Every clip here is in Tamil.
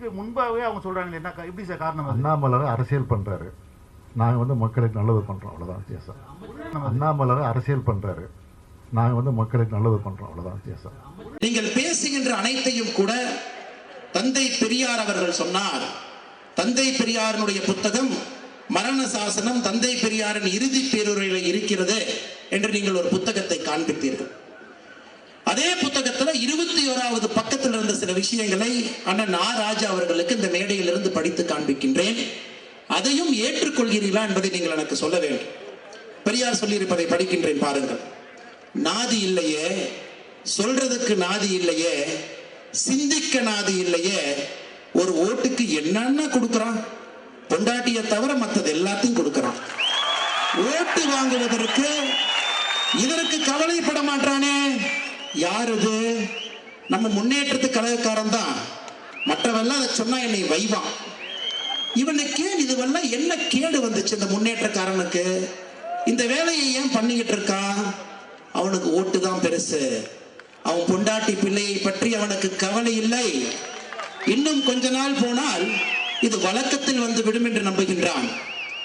தேர்தலுக்கு முன்பாகவே அவங்க சொல்றாங்க என்ன எப்படி சார் காரணம் அண்ணாமலை அரசியல் பண்றாரு. நாங்கள் வந்து மக்களுக்கு நல்லது பண்றோம் அவ்வளோதான் வித்தியாசம். அண்ணாமலை அரசியல் பண்றாரு. நாங்கள் வந்து மக்களுக்கு நல்லது பண்றோம் அவ்வளோதான் வித்தியாசம். நீங்கள் பேசுகின்ற அனைத்தையும் கூட தந்தை பெரியார் அவர்கள் சொன்னார். தந்தை பெரியாரினுடைய புத்தகம் மரண சாசனம் தந்தை பெரியாரின் இறுதி பேருரையில் இருக்கிறது என்று நீங்கள் ஒரு புத்தகத்தை காண்பித்தீர்கள். அதே புத்தகத்துல இருபத்தி ஓராவது பக்கத்தில் இருந்த சில விஷயங்களை அண்ணன் ஆ ராஜா அவர்களுக்கு இந்த மேடையிலிருந்து படித்து காண்பிக்கின்றேன். அதையும் ஏற்றுக்கொள்கிறீர்களா என்பதை நீங்கள் எனக்கு சொல்ல வேண்டும். பெரியார் சொல்லியிருப்பதை படிக்கின்றேன் பாருங்கள். நாதி இல்லையே சொல்றதுக்கு நாதி இல்லையே சிந்திக்க நாதி இல்லையே ஒரு ஓட்டுக்கு என்னென்ன கொடுக்கறான். பொண்டாட்டிய தவிர மற்றது எல்லாத்தையும் கொடுக்கறான். ஓட்டு வாங்குவதற்கு இதற்கு கவலைப்பட மாட்டானே. யார் நம்ம முன்னேற்றத்து கழகக்காரன் தான். மற்றவெல்லாம் அதை சொன்னா என்னை வைவான். இவனுக்கு இதுவெல்லாம் என்ன கேடு வந்துச்சு இந்த முன்னேற்றக்காரனுக்கு? இந்த வேலையை ஏன் பண்ணிக்கிட்டு இருக்கான்? அவனுக்கு ஓட்டு தான் பெருசு. அவன் பொண்டாட்டி பிள்ளையை பற்றி அவனுக்கு கவலை இல்லை. இன்னும் கொஞ்ச நாள் போனால் இது வழக்கத்தில் வந்து விடும் என்று நம்புகின்றான்.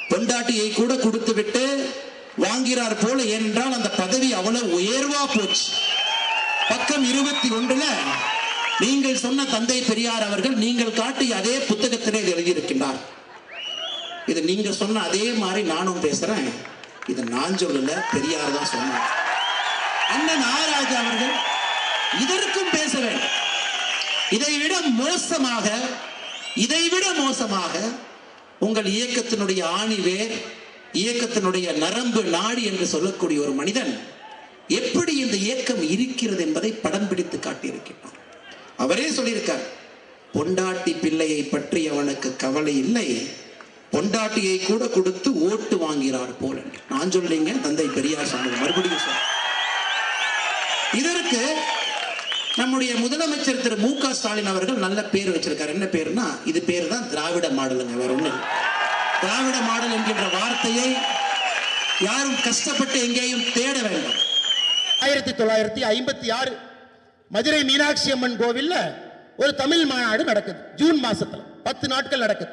பொண்டாட்டியை கூட கொடுத்து விட்டு வாங்கிறார் போல ஏனென்றால் அந்த பதவி அவ்வளவு உயர்வா போச்சு. பக்கம் இருபத்தி ஒன்றுல நீங்கள் சொன்ன தந்தை பெரியார் அவர்கள் நீங்கள் காட்டிய அதே புத்தகத்திலே இது எழுதியிருக்கின்றார். இது நீங்க சொன்ன அதே மாதிரி நானும் பேசுறேன். இது நான் சொல்லல பெரியார் தான் சொன்னார். அண்ணன் ஆராஜா அவர்கள் இதற்கும் பேச வேண்டும். இதைவிட மோசமாக இதைவிட மோசமாக உங்கள் இயக்கத்தினுடைய ஆணி வேர் இயக்கத்தினுடைய நரம்பு நாடி என்று சொல்லக்கூடிய ஒரு மனிதன் எப்படி இயக்கம் இருக்கிறது என்பதை படம் பிடித்து காட்டியிருக்கிறார். அவரே சொல்லியிருக்கார் பொண்டாட்டி பிள்ளையை பற்றி அவனுக்கு கவலை இல்லை. பொண்டாட்டியை கூட கொடுத்து ஓட்டு வாங்கிறார் போல. நான் சொல்லிங்க தந்தை பெரியார் சொன்னது. மறுபடியும் சொல்ல இதற்கு நம்முடைய முதலமைச்சர் திரு. மு. க. ஸ்டாலின் அவர்கள் நல்ல பேர் வச்சிருக்காரு. என்ன பேருனா இது பேர் தான் திராவிட மாடலுங்க வேற ஒண்ணு திராவிட மாடல் என்கின்ற வார்த்தையை யாரும் கஷ்டப்பட்டு எங்கேயும் தேட வேண்டாம். ஆயிரத்தி தொள்ளாயிரத்தி ஐம்பத்தி ஆறு மதுரை மீனாட்சி அம்மன் கோவில்ல ஒரு தமிழ் மாநாடு நடக்குது. ஜூன் மாசத்துல பத்து நாட்கள் நடக்குது.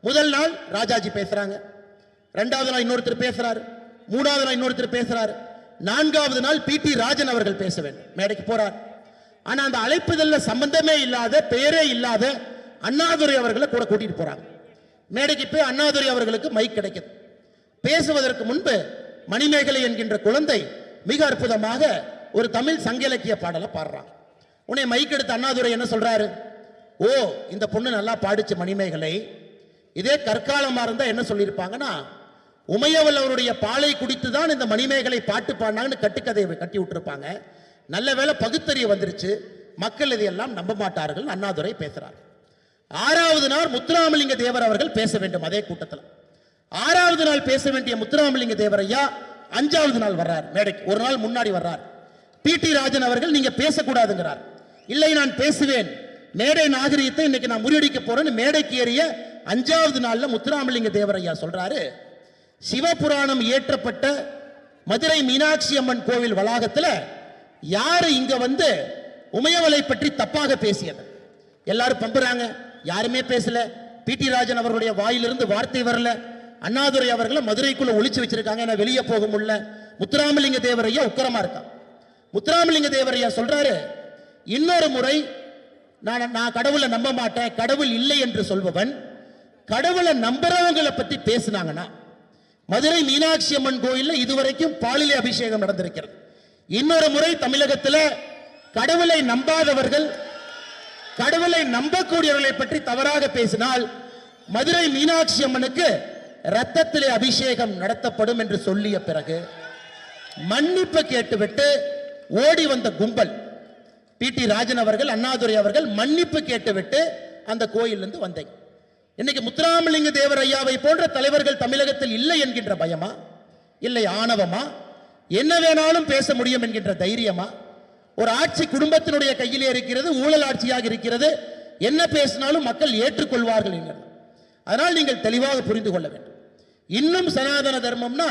முதல் நாள் ராஜாஜி பேசுறாங்க. ரெண்டாவது நாள் இன்னொருத்தர் பேசுறாரு. மூணாவது நாள் இன்னொருத்தர் பேசுறாரு. நான்காவது நாள் பி டி ராஜன் அவர்கள் பேச வேண்டும். மேடைக்கு போறார். ஆனா அந்த அழைப்புதல்ல சம்பந்தமே இல்லாத பெயரே இல்லாத அண்ணாதுரை அவர்களை கூட கூட்டிட்டு போறாங்க. மேடைக்கு போய் அண்ணாதுரை அவர்களுக்கு மைக் கிடைக்குது. பேசுவதற்கு முன்பு மணிமேகலை என்கின்ற குழந்தை மிக அற்புதமாக ஒரு தமிழ் சங்க இலக்கிய பாடலை பாடுறான் உன்னை மைக் எடுத்த அண்ணாதுரை என்ன சொல்றாரு? ஓ இந்த பொண்ணு நல்லா பாடிச்சு மணிமேகலை. இதே கற்காலமாக இருந்தால் என்ன சொல்லியிருப்பாங்கன்னா உமையவள் அவருடைய பாலை குடித்து தான் இந்த மணிமேகலை பாட்டு பாடினாங்கன்னு கட்டுக்கதையை கட்டி விட்டுருப்பாங்க. நல்ல வேளை பகுத்தறிவு வந்துருச்சு. மக்கள் இதையெல்லாம் நம்ப மாட்டார்கள் அண்ணாதுரை பேசுகிறார் ஆறாவது நாள் முத்துராமலிங்க தேவர் அவர்கள் பேச வேண்டும் அதே கூட்டத்தில். ஆறாவது நாள் பேச வேண்டிய முத்துராமலிங்க தேவர் ஐயா அஞ்சாவது நாள் வர்றார் மேடைக்கு. ஒரு நாள் முன்னாடி வர்றார். பிடி ராஜன் அவர்கள் நீங்க பேசக்கூடாதுங்கிறார். இல்லை நான் பேசுவேன். மேடை நாகரிகத்தை இன்னைக்கு நான் முறியடிக்க போறேன்னு மேடைக்கு ஏறிய அஞ்சாவது நாளில் முத்துராமலிங்க தேவர் ஐயா சொல்றாரு. சிவபுராணம் இயற்றப்பட்ட மதுரை மீனாட்சி அம்மன் கோவில் வளாகத்தில் யாரு இங்க வந்து உமையவலை பற்றி தப்பாக பேசியது? எல்லாரும் பம்புறாங்க. யாருமே பேசல. பிடி ராஜன் அவர்களுடைய வாயிலிருந்து வார்த்தை வரல. அண்ணாதுரை அவர்களை மதுரைக்குள்ள ஒழிச்சு வச்சிருக்காங்க. ஏன்னா வெளியே போக முடியல. முத்துராமலிங்க தேவரையா உக்கரமா இருக்கான் முத்துராமலிங்க தேவரையா சொல்றாரு இன்னொரு முறை நான் நான் கடவுளை நம்ப மாட்டேன். கடவுள் இல்லை என்று சொல்பவன் கடவுளை நம்புறவங்களை பத்தி பேசுனாங்கன்னா மதுரை மீனாட்சி அம்மன் கோயில்ல இதுவரைக்கும் பாலிலே அபிஷேகம் நடந்திருக்கிறது. இன்னொரு முறை தமிழகத்தில் கடவுளை நம்பாதவர்கள் கடவுளை நம்பக்கூடியவர்களை பற்றி தவறாக பேசினால் மதுரை மீனாட்சி அம்மனுக்கு ரத்தத்திலே அபிஷேகம் நடத்தப்படும் என்று சொல்லிய பிறகு மன்னிப்பு கேட்டுவிட்டு ஓடி வந்த கும்பல் பி டி ராஜன் அவர்கள் அண்ணாதுரை அவர்கள் மன்னிப்பு கேட்டுவிட்டு அந்த கோயிலிருந்து வந்தேன். இன்னைக்கு முத்துராமலிங்க தேவர் ஐயாவை போன்ற தலைவர்கள் தமிழகத்தில் இல்லை என்கின்ற பயமா? இல்லை ஆணவமா? என்ன வேணாலும் பேச முடியும் என்கின்ற தைரியமா? ஒரு ஆட்சி குடும்பத்தினுடைய கையிலே இருக்கிறது ஊழல் ஆட்சியாக இருக்கிறது. என்ன பேசினாலும் மக்கள் ஏற்றுக்கொள்வார்கள் என்கிறது. அதனால் நீங்கள் தெளிவாக புரிந்து கொள்ள வேண்டும். இன்னும் சனாதன தர்மம்னா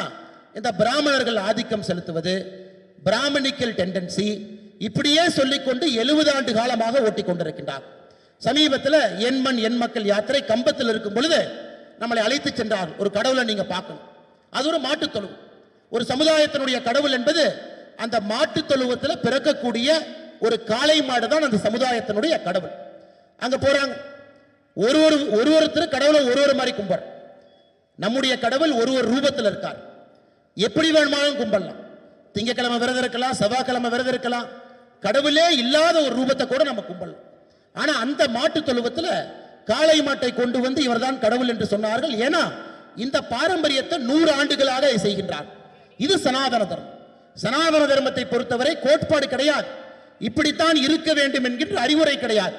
இந்த பிராமணர்கள் ஆதிக்கம் செலுத்துவது பிராமணிக்கல் டெண்டன்சி இப்படியே சொல்லிக்கொண்டு எழுபது ஆண்டு காலமாக ஓட்டி கொண்டிருக்கின்றார். சமீபத்தில் என் மண் என் மக்கள் யாத்திரை கம்பத்தில் இருக்கும் பொழுது நம்மளை அழைத்து சென்றார் ஒரு கடவுளை நீங்கள் பார்க்கணும். அது ஒரு மாட்டுத் தொழுவு ஒரு சமுதாயத்தினுடைய கடவுள் என்பது அந்த மாட்டுத் தொழுவத்தில் பிறக்கக்கூடிய ஒரு காளை மாடு தான் அந்த சமுதாயத்தினுடைய கடவுள். அங்கே போகிறாங்க ஒரு ஒரு ஒரு ஒருத்தர் கடவுளை ஒரு ஒரு மாதிரி கும்பிட்ற நம்முடைய கடவுள் ஒரு ஒரு ரூபத்தில் இருக்கார். எப்படி வேணுமானாலும் கும்பிடலாம். திங்கக்கிழமை விரதம் இருக்கலாம் செவ்வாய்க்கிழமை விரதம் இருக்கலாம். கடவுளே இல்லாத ஒரு ரூபத்தை கூட நம்ம கும்பிடலாம். ஆனா அந்த மாட்டு தொழுவத்துல காளை மாட்டை கொண்டு வந்து இவர்தான் கடவுள் என்று சொன்னார்கள். ஏன்னா இந்த பாரம்பரியத்தை நூறு ஆண்டுகளாக செய்கின்றார். இது சனாதன தர்மம். சனாதன தர்மத்தை பொறுத்தவரை கோட்பாடு கிடையாது. இப்படித்தான் இருக்க வேண்டும் என்கின்ற அறிவுரை கிடையாது.